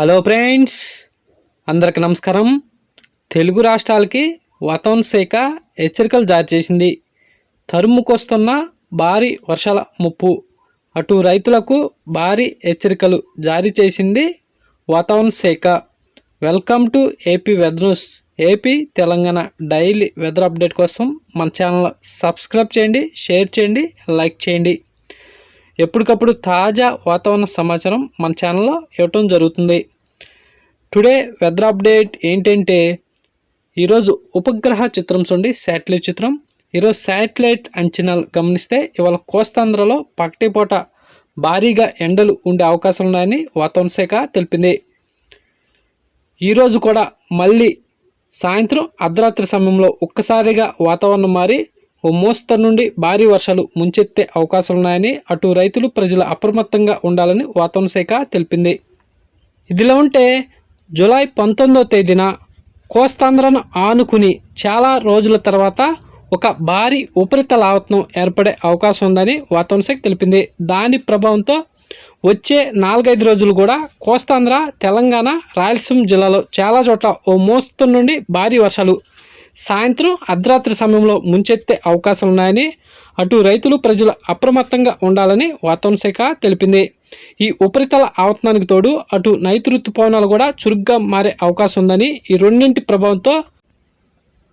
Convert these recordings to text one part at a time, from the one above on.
Hello friends అందరికి నమస్కారం. తెలుగు రాష్ట్రాలకి వాతావరణ శాఖ హెచ్చరికలు జారీ చేసింది. తరుముకొస్తున్న భారీ వర్షాల ముప్పు. అటు రైతులకు భారీ హెచ్చరికలు జారీ చేసింది వాతావరణ శాఖ. Welcome to AP weather news. AP Telangana daily weather update కోసం మన ఛానల్ సబ్స్క్రైబ్ చేయండి షేర్ చేయండి లైక్ చేయండి. ఎప్పటికప్పుడు తాజా వాతావరణ సమాచారం మన ఛానల్లో ఇవ్వటం జరుగుతుంది. టుడే వెదర్ అప్డేట్ ఏంటంటే ఈరోజు ఉపగ్రహ చిత్రం చూడండి శాటిలైట్ చిత్రం. ఈరోజు శాటిలైట్ అంచనాలు గమనిస్తే ఇవాళ కోస్తాంధ్రలో పగటిపూట భారీగా ఎండలు ఉండే అవకాశం ఉన్నాయని వాతావరణ శాఖ తెలిపింది. ఈరోజు కూడా మళ్ళీ సాయంత్రం అర్ధరాత్రి సమయంలో ఒక్కసారిగా వాతావరణం మారి ఓ మోస్తరు నుండి భారీ వర్షాలు ముంచెత్తే అవకాశాలున్నాయని అటు రైతులు ప్రజలు అప్రమత్తంగా ఉండాలని వాతావరణ శాఖ తెలిపింది. ఇదిలా ఉంటే జూలై పంతొమ్మిదో తేదీన కోస్తాంధ్రను ఆనుకుని చాలా రోజుల తర్వాత ఒక భారీ ఉపరితల ఆవత్నం ఏర్పడే అవకాశం ఉందని వాతావరణ శాఖ తెలిపింది. దాని ప్రభావంతో వచ్చే నాలుగైదు రోజులు కూడా కోస్తాంధ్ర తెలంగాణ రాయలసీమ జిల్లాలో చాలా చోట్ల ఓ మోస్తరు నుండి భారీ వర్షాలు సాయంత్రం అర్ధరాత్రి సమయంలో ముంచెత్తే అవకాశాలు ఉన్నాయని అటు రైతులు ప్రజలు అప్రమత్తంగా ఉండాలని వాతావరణ శాఖ తెలిపింది. ఈ ఉపరితల ఆవర్తనానికి తోడు అటు నైతు ఋతుపవనాలు కూడా చురుగ్గా మారే అవకాశం ఉందని ఈ రెండింటి ప్రభావంతో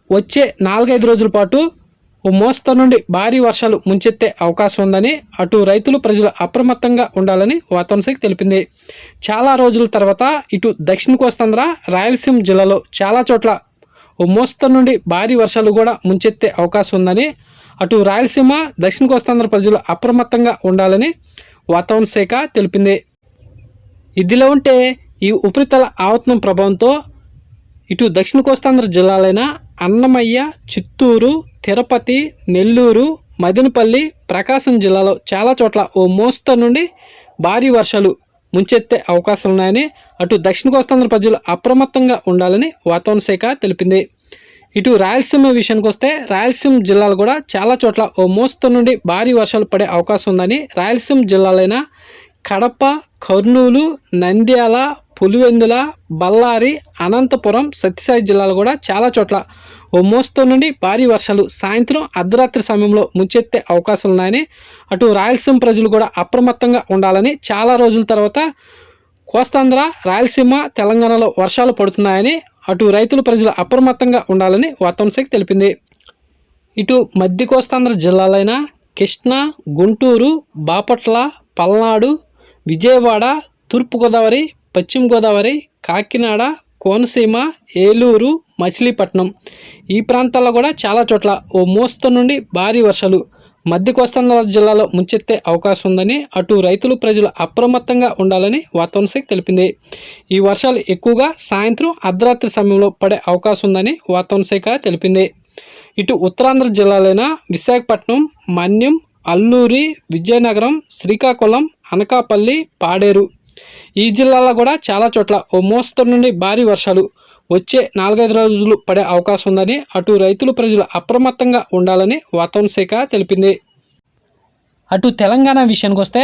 వచ్చే నాలుగైదు రోజుల పాటు ఓ మోస్తరు నుండి భారీ వర్షాలు ముంచెత్తే అవకాశం ఉందని అటు రైతులు ప్రజలు అప్రమత్తంగా ఉండాలని వాతావరణ శాఖ తెలిపింది. చాలా రోజుల తర్వాత ఇటు దక్షిణ కోస్తాంధ్ర రాయలసీమ జిల్లాలో చాలా చోట్ల ఓ మోస్తరు నుండి భారీ వర్షాలు కూడా ముంచెత్తే అవకాశం ఉందని అటు రాయలసీమ దక్షిణ కోస్తాంధ్ర ప్రజలు అప్రమత్తంగా ఉండాలని వాతావరణ శాఖ తెలిపింది. ఇదిలో ఉంటే ఈ ఉపరితల ఆవతనం ప్రభావంతో ఇటు దక్షిణ కోస్తాంధ్ర జిల్లాలైన అన్నమయ్య చిత్తూరు తిరుపతి నెల్లూరు మదనపల్లి ప్రకాశం జిల్లాలో చాలా చోట్ల ఓ మోస్తరు నుండి భారీ వర్షాలు ముంచెత్తే అవకాశాలున్నాయని అటు దక్షిణ కోస్తాంధ్ర ప్రజలు అప్రమత్తంగా ఉండాలని వాతావరణ శాఖ తెలిపింది. ఇటు రాయలసీమ విషయానికి వస్తే రాయలసీమ జిల్లాలు కూడా చాలా చోట్ల ఓ మోస్తరు నుండి భారీ వర్షాలు పడే అవకాశం ఉందని రాయలసీమ జిల్లాలైన కడప కర్నూలు నంద్యాల పులివెందుల బళ్ళారి అనంతపురం సత్యసాయి జిల్లాలు కూడా చాలా చోట్ల ఓ మోస్తరు నుండి భారీ వర్షాలు సాయంత్రం అర్ధరాత్రి సమయంలో ముంచెత్తే అవకాశాలు ఉన్నాయని అటు రాయలసీమ ప్రజలు కూడా అప్రమత్తంగా ఉండాలని చాలా రోజుల తర్వాత కోస్తాంధ్ర రాయలసీమ తెలంగాణలో వర్షాలు పడుతున్నాయని అటు రైతులు ప్రజలు అప్రమత్తంగా ఉండాలని వాతావరణ శాఖ తెలిపింది. ఇటు మధ్య కోస్తాంధ్ర జిల్లాలైన కృష్ణా గుంటూరు బాపట్ల పల్నాడు విజయవాడ తూర్పుగోదావరి పశ్చిమ గోదావరి కాకినాడ కోనసీమ ఏలూరు మచిలీపట్నం. ఈ ప్రాంతాల్లో కూడా చాలా చోట్ల ఓ మోస్తరు నుండి భారీ వర్షాలు మధ్య కోస్తాంధ్ర జిల్లాలో ముంచెత్తే అవకాశం ఉందని అటు రైతులు ప్రజలు అప్రమత్తంగా ఉండాలని వాతావరణ శాఖ తెలిపింది. ఈ వర్షాలు ఎక్కువగా సాయంత్రం అర్ధరాత్రి సమయంలో పడే అవకాశం ఉందని వాతావరణ శాఖ తెలిపింది. ఇటు ఉత్తరాంధ్ర జిల్లాలైన విశాఖపట్నం మన్యం అల్లూరి విజయనగరం శ్రీకాకుళం అనకాపల్లి పాడేరు. ఈ జిల్లాలో కూడా చాలా చోట్ల ఓ మోస్తరు నుండి భారీ వర్షాలు వచ్చే నాలుగైదు రోజులు పడే అవకాశం ఉందని అటు రైతులు ప్రజలు అప్రమత్తంగా ఉండాలని వాతావరణ శాఖ తెలిపింది. అటు తెలంగాణ విషయానికి వస్తే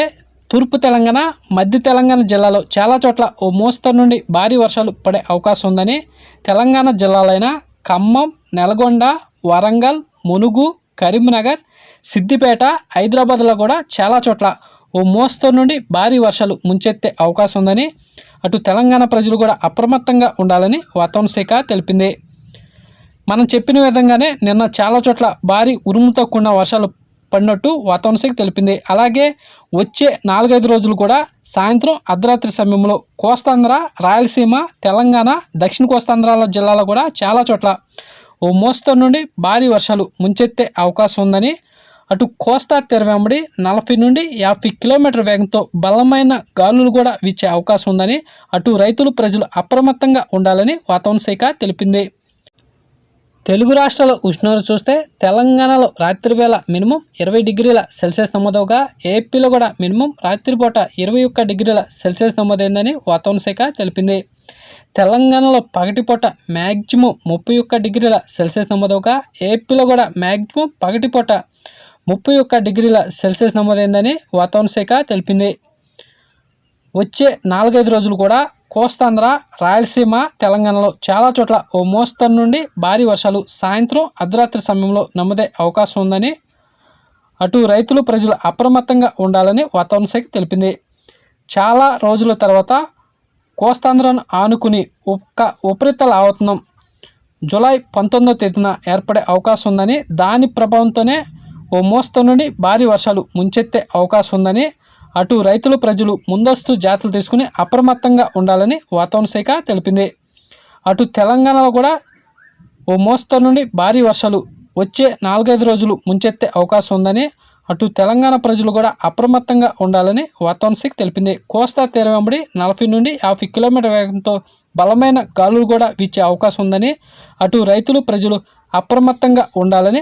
తూర్పు తెలంగాణ మధ్య తెలంగాణ జిల్లాలో చాలా చోట్ల ఓ మోస్తరు నుండి భారీ వర్షాలు పడే అవకాశం ఉందని తెలంగాణ జిల్లాలైన ఖమ్మం నల్గొండ వరంగల్ మునుగు కరీంనగర్ సిద్దిపేట హైదరాబాద్లో కూడా చాలా చోట్ల ఓ మోస్తరు నుండి భారీ వర్షాలు ముంచెత్తే అవకాశం ఉందని అటు తెలంగాణ ప్రజలు కూడా అప్రమత్తంగా ఉండాలని వాతావరణ శాఖ తెలిపింది. మనం చెప్పిన విధంగానే నిన్న చాలా చోట్ల భారీ ఉరుముతో కూడిన వర్షాలు పడినట్టు వాతావరణ శాఖ తెలిపింది. అలాగే వచ్చే నాలుగైదు రోజులు కూడా సాయంత్రం అర్ధరాత్రి సమయంలో కోస్తాంధ్ర రాయలసీమ తెలంగాణ దక్షిణ కోస్తాంధ్రాల జిల్లాలో కూడా చాలా చోట్ల ఓ మోస్తరు నుండి భారీ వర్షాలు ముంచెత్తే అవకాశం ఉందని అటు కోస్తా తీర వెంబడి నలభై నుండి యాభై కిలోమీటర్ వేగంతో బలమైన గాలులు కూడా వీచే అవకాశం ఉందని అటు రైతులు ప్రజలు అప్రమత్తంగా ఉండాలని వాతావరణ శాఖ తెలిపింది. తెలుగు రాష్ట్రాల ఉష్ణోగ్రత చూస్తే తెలంగాణలో రాత్రి వేళ మినిమం ఇరవై డిగ్రీల సెల్సియస్ నమోదవగా ఏపీలో కూడా మినిమం రాత్రిపూట ఇరవై ఒక్క డిగ్రీల సెల్సియస్ నమోదైందని వాతావరణ శాఖ తెలిపింది. తెలంగాణలో పగటిపూట మ్యాక్సిమం ముప్పై ఒక్క డిగ్రీల సెల్సియస్ నమోదవగా ఏపీలో కూడా మ్యాక్సిమం పగటిపూట ముప్పై ఒక్క డిగ్రీల సెల్సియస్ నమోదైందని వాతావరణ శాఖ తెలిపింది. వచ్చే నాలుగైదు రోజులు కూడా కోస్తాంధ్ర రాయలసీమ తెలంగాణలో చాలా చోట్ల ఓ మోస్తరు నుండి భారీ వర్షాలు సాయంత్రం అర్ధరాత్రి సమయంలో నమ్మదే అవకాశం ఉందని అటు రైతులు ప్రజలు అప్రమత్తంగా ఉండాలని వాతావరణ శాఖ తెలిపింది. చాలా రోజుల తర్వాత కోస్తాంధ్రను ఆనుకుని ఒక్క ఉపరితల ఆవతనం జూలై పంతొమ్మిదో తేదీన ఏర్పడే అవకాశం ఉందని దాని ప్రభావంతోనే ఓ మోస్తరు నుండి భారీ వర్షాలు ముంచెత్తే అవకాశం ఉందని అటు రైతులు ప్రజలు ముందస్తు జాతులు తీసుకుని అప్రమత్తంగా ఉండాలని వాతావరణ శాఖ తెలిపింది. అటు తెలంగాణలో కూడా ఓ మోస్తరు నుండి భారీ వర్షాలు వచ్చే నాలుగైదు రోజులు ముంచెత్తే అవకాశం ఉందని అటు తెలంగాణ ప్రజలు కూడా అప్రమత్తంగా ఉండాలని వాతావరణ శాఖ తెలిపింది. కోస్తా తీరం వెంబడి నలభై నుండి యాభై కిలోమీటర్ వేగంతో బలమైన గాలులు కూడా వీచే అవకాశం ఉందని అటు రైతులు ప్రజలు అప్రమత్తంగా ఉండాలని